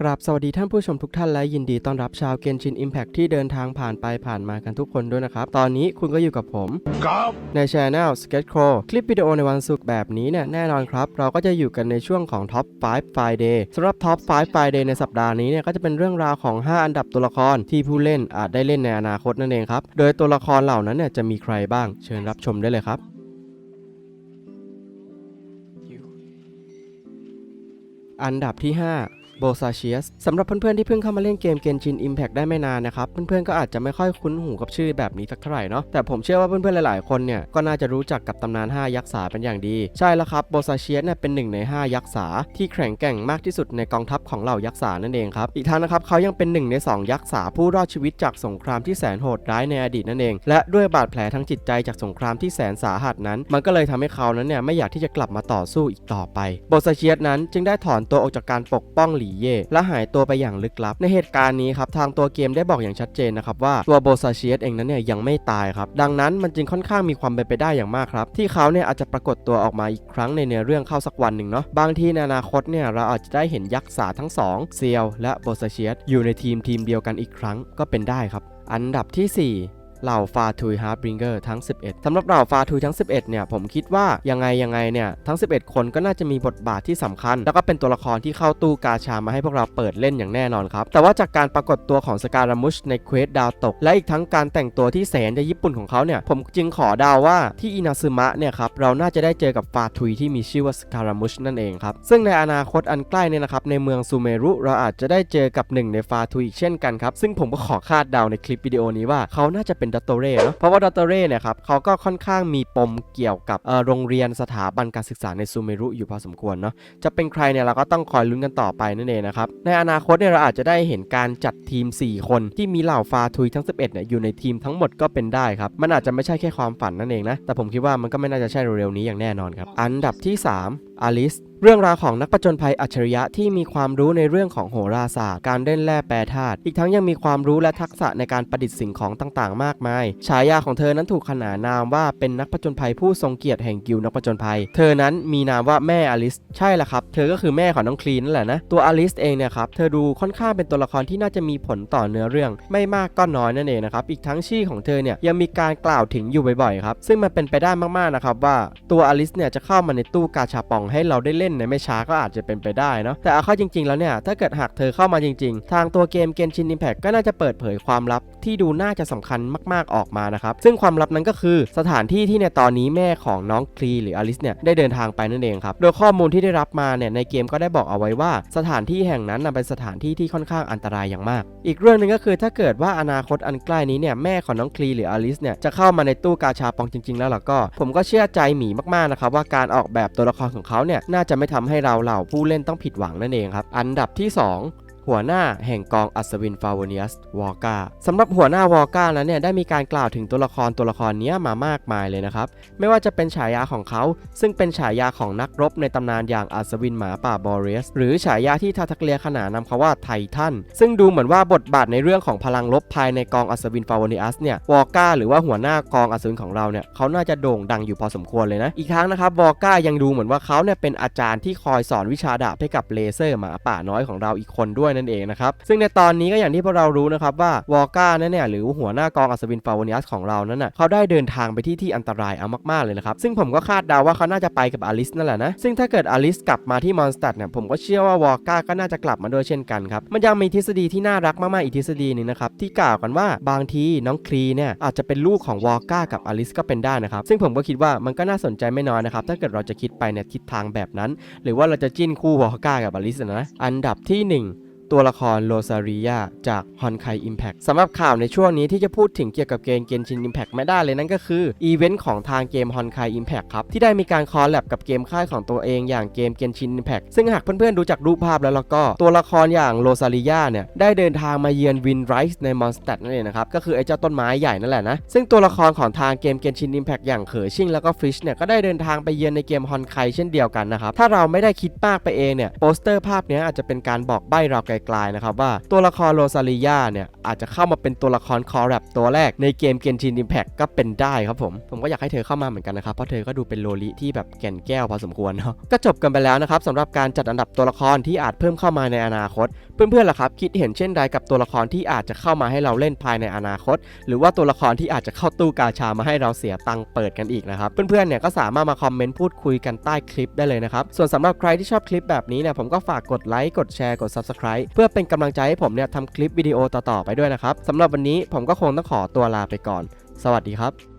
กราบสวัสดีท่านผู้ชมทุกท่านและยินดีต้อนรับชาวเกนชิน Impact ที่เดินทางผ่านไปผ่านมากันทุกคนด้วยนะครับ ตอนนี้คุณก็อยู่กับผมครับใน Channel Sketchcrow คลิปวิดีโอในวันศุกร์แบบนี้เนี่ยแน่นอนครับ เราก็จะอยู่กันในช่วงของ Top 5 Friday สำหรับ Top 5 Friday ในสัปดาห์นี้เนี่ยก็จะเป็นเรื่องราวของ 5 อันดับตัวละครที่ผู้เล่นอาจได้เล่นในอนาคตนั่นเองครับโดยตัวละครเหล่านั้นเนี่ยจะมีใครบ้าง เชิญรับชมได้เลยครับ อันดับที่ 5 โบซาเชียสสำหรับเพื่อนๆที่เพิ่งเข้ามาเล่นเกม Genshin Impact ได้ไม่นานนะครับ เพื่อนๆก็อาจจะไม่ค่อยคุ้นหูกับชื่อแบบนี้สักเท่าไหร่เนาะแต่ผมเชื่อว่าเพื่อนๆหลายๆคนเนี่ยก็น่าจะรู้จักกับตำนาน 5 ยักษ์สาเป็นอย่างดี ใช่แล้วครับโบซาเชียสเนี่ยเป็นหนึ่งใน 5 ยักษ์สาที่แข็งแกร่งมากที่สุดในกองทัพของเหล่ายักษ์สานั่นเองครับอีกทั้งนะครับเขายังเป็นหนึ่งใน 2 ยักษ์สาผู้รอดชีวิตจากสงครามที่แสนโหดร้ายในอดีตนั่นเอง และด้วยบาดแผลทางจิตใจจากสงครามที่แสนสาหัสนั้น มันก็เลยทำให้เขานั้นเนี่ยไม่อยากที่จะกลับมาต่อสู้อีกต่อไปโบซาเชียสนั้นจึงได้ถอนตัวออกจากการปกป้องหลีเย่ และหายตัวไปอย่างลึกลับ ในเหตุการณ์นี้ครับทางตัวเกมได้บอกอย่างชัดเจนนะครับว่าตัวโบซาเชียสเองนั้นเนี่ยยังไม่ตายครับดังนั้นมันจึงค่อนข้างมีความเป็นไปได้อย่างมากครับที่เขาเนี่ยอาจจะปรากฏตัวออกมาอีกครั้งในเนื้อเรื่องเข้าสักวันหนึ่งเนาะบางทีในอนาคตเนี่ยเราอาจจะได้เห็นยักษ์สาทั้งสองเซียวและโบซาเชียสอยู่ในทีมทีมเดียวกันอีกครั้งก็เป็นได้ครับอันดับที่สี่ เหล่าฟาทุยฮาร์บริงเกอร์ทั้ง 11สำหรับเหล่าฟาทุยทั้ง 11 เนี่ย ผมคิดว่ายังไงยังไงเนี่ย ทั้ง 11 คนก็น่าจะมีบทบาทที่สำคัญ แล้วก็เป็นตัวละครที่เข้าตู้กาชามาให้พวกเราเปิดเล่นอย่างแน่นอนครับ แต่ว่าจากการปรากฏตัวของสการามุชในเควสดาวตก และอีกทั้งการแต่งตัวที่แสนจะญี่ปุ่นของเขาเนี่ย ผมจึงขอเดาวว่าที่อินาซึมะเนี่ยครับ เราน่าจะได้เจอกับฟาทุยที่มีชื่อว่าสการามุชนั่นเองครับ ซึ่งในอนาคตอันใกล้เนี่ยนะครับ ในเมืองซูเมรุเราอาจจะได้เจอกับหนึ่งในฟาทุยอีกเช่นกันครับ ซึ่งผมก็ขอคาดเดาในคลิปวิดีโอนี้ว่าเขาน่าจะเป็นดัตโตเร่เนาะเพราะว่าดัตโตเร่เนี่ยครับเขาก็ค่อนข้างมีปมเกี่ยวกับโรงเรียนสถาบันการศึกษาในซูเมรุอยู่พอสมควรเนาะจะเป็นใครเนี่ยเราก็ต้องคอยลุ้นกันต่อไปนั่นเองนะครับในอนาคตเนี่ยเราอาจจะได้เห็นการจัดทีม 4 คนที่มีเหล่าฟาทุยทั้ง 11เนี่ยอยู่ในทีมทั้งหมดก็เป็นได้ครับมันอาจจะไม่ใช่แค่ความฝันนั่นเองนะแต่ผมคิดว่ามันก็ไม่น่าจะใช่เร็วๆนี้อย่างแน่นอนครับอันดับที่ 3อลิส เรื่องราวของนักประจนภัยอัจฉริยะที่มีความรู้ในเรื่องของโหราศาสตร์ การเล่นแร่แปรธาตุ อีกทั้งยังมีความรู้และทักษะในการประดิษฐ์สิ่งของต่างๆ มากมาย ฉายาของเธอนั้นถูกขนานนามว่าเป็นนักประจนภัยผู้ทรงเกียรติแห่งกิลนักประจนภัย เธอนั้นมีนามว่าแม่อลิส ใช่ละครับ เธอก็คือแม่ของน้องคลีนนั่นแหละนะ ตัวอลิสเองเนี่ยครับ เธอดูค่อนข้างเป็นตัวละครที่น่าจะมีผลต่อเนื้อเรื่อง ไม่มากก็น้อยนั่นเองนะครับ อีกทั้งชื่อของเธอเนี่ยยังมีการกล่าวถึงอยู่บ่อยๆครับ ซึ่งมันเป็นไปได้มากๆนะครับว่าตัวอลิสเนี่ยจะเข้ามาในตู้กาชาปองให้เราได้เล่นในไม่ช้าก็อาจจะเป็นไปได้เนาะแต่เอาเข้าจริง ๆ แล้วเนี่ยถ้าเกิดหากเธอเข้ามาจริง ๆ ทางตัวเกม Genshin Impact ก็น่าจะเปิดเผยความลับที่ดูน่าจะสำคัญมากๆออกมานะครับซึ่งความลับนั้นก็คือสถานที่ที่ในตอนนี้แม่ของน้องคลีหรืออลิสเนี่ยได้เดินทางไปนั่นเองครับโดยข้อมูลที่ได้รับมาเนี่ยในเกมก็ได้บอกเอาไว้ว่า สถานที่แห่งนั้นนเป็นสถานที่ที่ค่อนข้างอันตรายอย่างมาก อีกเรื่องหนึ่งก็คือถ้าเกิดว่าอนาคตอันใกล้นี้เนี่ยแม่ของน้องคลีหรืออลิสเนี่ยจะเข้ามาในตู้กาชาปองจริง ๆ แล้วล่ะก็ ผมก็เชื่อใจหมีมากๆนะครับว่าการออกแบบตัวละครของเขาเนี่ยน่าจะไม่ทำให้เราเหล่าผู้เล่นต้องผิดหวังนั่นเองครับ อันดับที่ 2 หัวหน้าแห่งกองอัศวินฟาวเนียสวอร์กาสำหรับหัวหน้าวอร์กานั้นเนี่ยได้มีการกล่าวถึงตัวละครตัวละครนี้มามากมายเลยนะครับ ไม่ว่าจะเป็นฉายาของเขา ซึ่งเป็นฉายาของนักรบในตำนานอย่างอัศวินหมาป่าบอเรียสหรือฉายาที่ทาทักเลียขนานนำเขาว่าไททันซึ่งดูเหมือนว่าบทบาทในเรื่องของพลังลบภายในกองอัศวินฟาวเนียสเนี่ยวอร์กาหรือว่าหัวหน้ากองอัศวินของเราเนี่ยเขาน่าจะโด่งดังอยู่พอสมควรเลยนะอีกทั้งนะครับวอร์กายังดูเหมือนว่าเขาเนี่ยเป็นอาจารย์ที่คอยสอนวิชาดาบให้กับเลเซอร์หมาป่าน้อยของเราอีกคนด้วยนั่นเองนะครับ ซึ่งในตอนนี้ก็อย่างที่พวกเรารู้นะครับว่าวอร์ก้านั่นเนี่ยหรือหัวหน้ากองอัศวินฟาวเนียสของเรานั้นน่ะเขาได้เดินทางไปที่ที่อันตรายเอามากๆเลยนะครับ ซึ่งผมก็คาดเดาว่าเขาน่าจะไปกับอลิสนั่นแหละนะ ซึ่งถ้าเกิดอลิสกลับมาที่มอนสเตอร์เนี่ยผมก็เชื่อว่าวอร์ก้าก็น่าจะกลับมาด้วยเช่นกันครับ มันยังมีทฤษฎีที่น่ารักมากๆอีกทฤษฎีหนึ่งนะครับที่กล่าวกันว่าบางทีน้องคลีเนี่ยอาจจะเป็นลูกของวอร์ก้ากับอลิสก็เป็นได้นะครับ ซึ่งผมก็คิดว่ามันก็น่าสนใจไม่น้อยนะครับถ้าเกิดเราจะคิดไปในทิศทางแบบนั้น หรือว่าเราจะจิ้นคู่วอก้ากับอลิสนะอันดับที่หนึ่ง ตัวละครโ o ซาริยาจากฮอนไคอิมแพคสำหรับข่าวในช่วงนี้ที่จะพูดถึงเกี่ยวกับเกมเกนชินอิมแพคไม่ได้เลยนั่นก็คืออีเวนต์ของทางเกมฮอนไคอิมแพคครับ ที่ได้มีการคอลแลบกับเกมค่ายของตัวเองอย่างเกมเกนชินอิมแพคซึ่งหากเพื่อนๆดูจากรูปภาพแล้วแล้วก็ตัวละครอย่างโ o ซาริยาเนี่ย ได้เดินทางมาเยือนวินไรส์ในมอนสเต t นั่นเองนะครับ ก็คือไอ้เจ้าต้นไม้ใหญ่นั่นแหละนะ ซึ่งตัวละครของทางเกมเกนชินอิมแพคอย่างเขอชิงแล้วก็ฟิชเนี่ยก็ได้เดินทางไปเยือนในเกมฮอนไคเช่นเดียวกันนะครับถ้าเราไม่ได้คิดมากไปเองเนี่ยโปสเตอร์ภาพนี้อาจจะเป็นการบอกใบ้เราไกลๆนะครับว่าตัวละครโรซาริยาเนี่ยอาจจะเข้ามาเป็นตัวละครคอร์รัปตัวแรกในเกมเกนชินอิมแพคก็เป็นได้ครับผมผมก็อยากให้เธอเข้ามาเหมือนกันนะครับเพราะเธอก็ดูเป็นโลลิที่แบบแก่นแก้วพอสมควรเนาะก็จบกันไปแล้วนะครับสำหรับการจัดอันดับตัวละครที่อาจเพิ่มเข้ามาในอนาคต เพื่อนๆล่ะครับคิดเห็นเช่นใดกับตัวละครที่อาจจะเข้ามาให้เราเล่นภายในอนาคต หรือว่าตัวละครที่อาจจะเข้าตู้กาชามาให้เราเสียตังค์เปิดกันอีกนะครับเพื่อนๆเนี่ยก็สามารถมาคอมเมนต์พูดคุยกันใต้คลิปได้เลยนะครับส่วนสำหรับใครที่ชอบคลิปแบบนี้เนี่ยผมก็ฝากกดไลค์กดแชร์กด Subscribe เพื่อเป็นกำลังใจให้ผมเนี่ยทำคลิปวิดีโอต่อๆไปด้วยนะครับสำหรับวันนี้ผมก็คงต้องขอตัวลาไปก่อน สวัสดีครับ